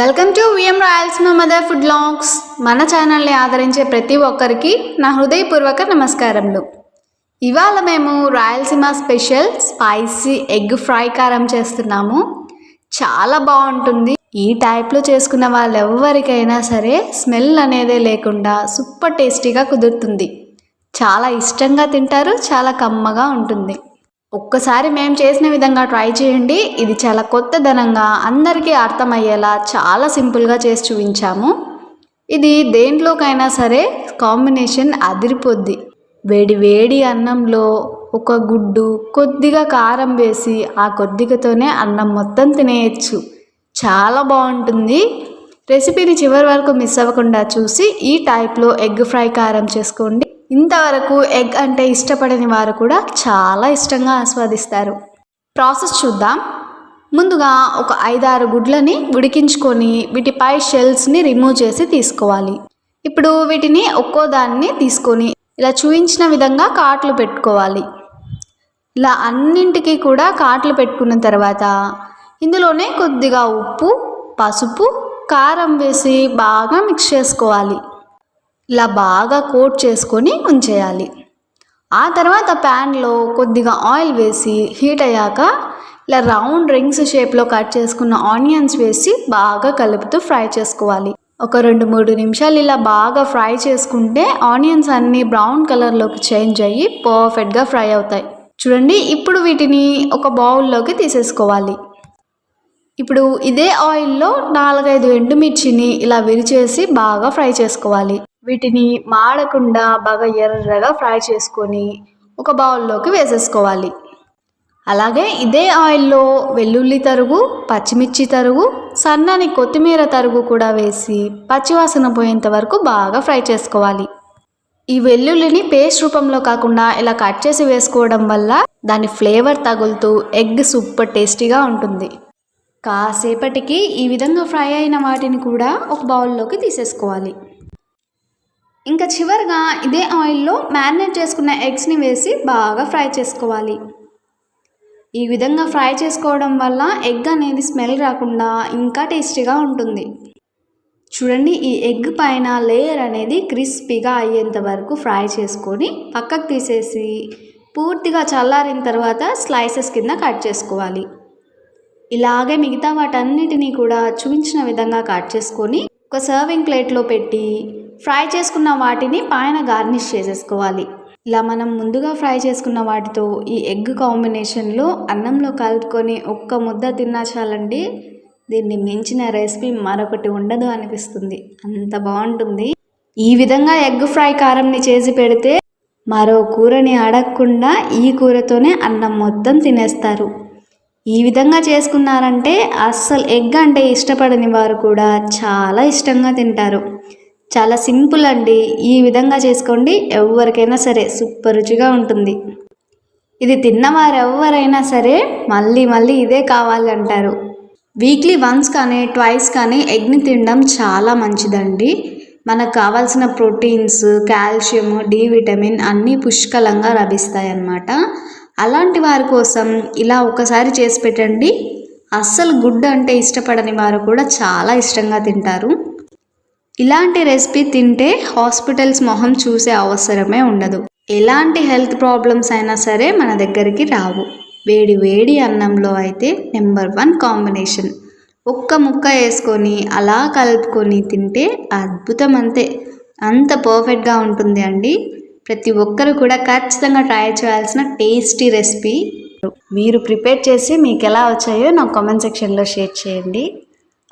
Welcome to VM Rayalaseema mother food longs. మన ఛానల్ని ఆదరించే ప్రతి ఒక్కరికి నా హృదయపూర్వక నమస్కారములు. ఇవాళ మేము Rayalaseema special spicy egg fry కారం చేస్తున్నాము. చాలా బాగుంటుంది. ఈ టైప్లో చేసుకున్న వాళ్ళెవ్వరికైనా సరే స్మెల్ అనేదే లేకుండా సూపర్ టేస్టీగా కుదురుతుంది. చాలా ఇష్టంగా తింటారు చాలా కమ్మగా ఉంటుంది. ఒక్కసారి మేము చేసిన విధంగా ట్రై చేయండి. ఇది చాలా కొత్తదనంగా అందరికీ అర్థమయ్యేలా చాలా సింపుల్గా చేసి చూపించాము. ఇది దేంట్లోకైనా సరే కాంబినేషన్ అదిరిపోద్ది. వేడి వేడి అన్నంలో ఒక గుడ్డు కొద్దిగా కారం వేసి ఆ కొద్దిగతోనే అన్నం మొత్తం తినేయచ్చు. చాలా బాగుంటుంది. రెసిపీని చివరి వరకు మిస్ అవ్వకుండా చూసి ఈ టైప్లో ఎగ్ ఫ్రై కారం చేసుకోండి. ఇంతవరకు ఎగ్ అంటే ఇష్టపడని వారు కూడా చాలా ఇష్టంగా ఆస్వాదిస్తారు. ప్రాసెస్ చూద్దాం. ముందుగా ఒక ఐదారు గుడ్లని ఉడికించుకొని వీటిపై షెల్స్ని రిమూవ్ చేసి తీసుకోవాలి. ఇప్పుడు వీటిని ఒక్కో దాన్ని తీసుకొని ఇలా చూపించిన విధంగా కాట్లు పెట్టుకోవాలి. ఇలా అన్నింటికి కూడా కాట్లు పెట్టుకున్న తర్వాత ఇందులోనే కొద్దిగా ఉప్పు పసుపు కారం వేసి బాగా మిక్స్ చేసుకోవాలి. ఇలా బాగా కోట్ చేసుకొని ఉంచేయాలి. ఆ తర్వాత ప్యాన్లో కొద్దిగా ఆయిల్ వేసి హీట్ అయ్యాక ఇలా రౌండ్ రింగ్స్ షేప్లో కట్ చేసుకున్న ఆనియన్స్ వేసి బాగా కలుపుతూ ఫ్రై చేసుకోవాలి. ఒక రెండు మూడు నిమిషాలు ఇలా బాగా ఫ్రై చేసుకుంటే ఆనియన్స్ అన్నీ బ్రౌన్ కలర్లోకి చేంజ్ అయ్యి పర్ఫెక్ట్గా ఫ్రై అవుతాయి. చూడండి ఇప్పుడు వీటిని ఒక బౌల్లోకి తీసేసుకోవాలి. ఇప్పుడు ఇదే ఆయిల్లో నాలుగైదు ఎండుమిర్చిని ఇలా విరిచేసి బాగా ఫ్రై చేసుకోవాలి. వీటిని మాడకుండా బాగా ఎర్రగా ఫ్రై చేసుకొని ఒక బౌల్లోకి వేసేసుకోవాలి. అలాగే ఇదే ఆయిల్లో వెల్లుల్లి తరుగు పచ్చిమిర్చి తరుగు సన్నని కొత్తిమీర తరుగు కూడా వేసి పచ్చివాసన పోయేంత వరకు బాగా ఫ్రై చేసుకోవాలి. ఈ వెల్లుల్లిని పేస్ట్ రూపంలో కాకుండా ఇలా కట్ చేసి వేసుకోవడం వల్ల దాని ఫ్లేవర్ తగులుతూ ఎగ్ సూపర్ టేస్టీగా ఉంటుంది. కాసేపటికి ఈ విధంగా ఫ్రై అయిన వాటిని కూడా ఒక బౌల్లోకి తీసేసుకోవాలి. ఇంకా చివరిగా ఇదే ఆయిల్లో మ్యారినేట్ చేసుకున్న ఎగ్స్ని వేసి బాగా ఫ్రై చేసుకోవాలి. ఈ విధంగా ఫ్రై చేసుకోవడం వల్ల ఎగ్ అనేది స్మెల్ రాకుండా ఇంకా టేస్టీగా ఉంటుంది. చూడండి ఈ ఎగ్ పైన లేయర్ అనేది క్రిస్పీగా అయ్యేంత వరకు ఫ్రై చేసుకొని పక్కకు తీసేసి పూర్తిగా చల్లారిన తర్వాత స్లైసెస్ కింద కట్ చేసుకోవాలి. ఇలాగే మిగతా వాటన్నిటినీ కూడా చూపించిన విధంగా కట్ చేసుకొని ఒక సర్వింగ్ ప్లేట్లో పెట్టి ఫ్రై చేసుకున్న వాటిని పైన గార్నిష్ చేసేసుకోవాలి. ఇలా మనం ముందుగా ఫ్రై చేసుకున్న వాటితో ఈ ఎగ్ కాంబినేషన్లో అన్నంలో కలుపుకొని ఒక్క ముద్ద తిన్నా చాలండి. దీన్ని మించిన రెసిపీ మరొకటి ఉండదు అనిపిస్తుంది. అంత బాగుంటుంది. ఈ విధంగా ఎగ్ ఫ్రై కారంని చేసి పెడితే మరో కూరని అడగకుండా ఈ కూరతోనే అన్నం మొత్తం తినేస్తారు. ఈ విధంగా చేసుకున్నారంటే అస్సలు ఎగ్ అంటే ఇష్టపడని వారు కూడా చాలా ఇష్టంగా తింటారు. చాలా సింపుల్ అండి. ఈ విధంగా చేసుకోండి. ఎవరికైనా సరే సూపర్ రుచిగా ఉంటుంది. ఇది తిన్నవారు ఎవరైనా సరే మళ్ళీ మళ్ళీ ఇదే కావాలంటారు వీక్లీ వన్స్ కానీ ట్వైస్ కానీ ఎగ్ని తినడం చాలా మంచిదండి. మనకు కావాల్సిన ప్రోటీన్స్ కాల్షియం డి విటమిన్ అన్నీ పుష్కలంగా లభిస్తాయి అన్నమాట అలాంటి వారి కోసం ఇలా ఒకసారి చేసి పెట్టండి. అస్సలు గుడ్డు అంటే ఇష్టపడని వారు కూడా చాలా ఇష్టంగా తింటారు. ఇలాంటి రెసిపీ తింటే హాస్పిటల్స్ మొహం చూసే అవసరమే ఉండదు. ఎలాంటి హెల్త్ ప్రాబ్లమ్స్ అయినా సరే మన దగ్గరికి రావు. వేడి వేడి అన్నంలో అయితే నెంబర్ వన్ కాంబినేషన్. ఒక్క ముక్క వేసుకొని అలా కలుపుకొని తింటే అద్భుతం అంతే. అంత పర్ఫెక్ట్గా ఉంటుంది అండి. ప్రతి ఒక్కరు కూడా ఖచ్చితంగా ట్రై చేయాల్సిన టేస్టీ రెసిపీ. మీరు ప్రిపేర్ చేసి మీకు ఎలా వచ్చాయో నా కామెంట్ సెక్షన్లో షేర్ చేయండి.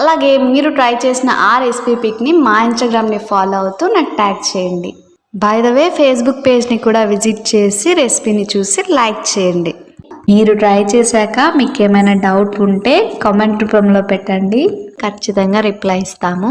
అలాగే మీరు ట్రై చేసిన ఆ రెసిపీ పిక్ని మా ఇన్స్టాగ్రామ్ని ఫాలో అవుతూ నాకు ట్యాగ్ చేయండి. బై ద వే ఫేస్బుక్ పేజ్ని కూడా విజిట్ చేసి రెసిపీని చూసి లైక్ చేయండి. మీరు ట్రై చేశాక మీకు ఏమైనా డౌట్ ఉంటే కామెంట్ రూపంలో పెట్టండి. ఖచ్చితంగా రిప్లై ఇస్తాము.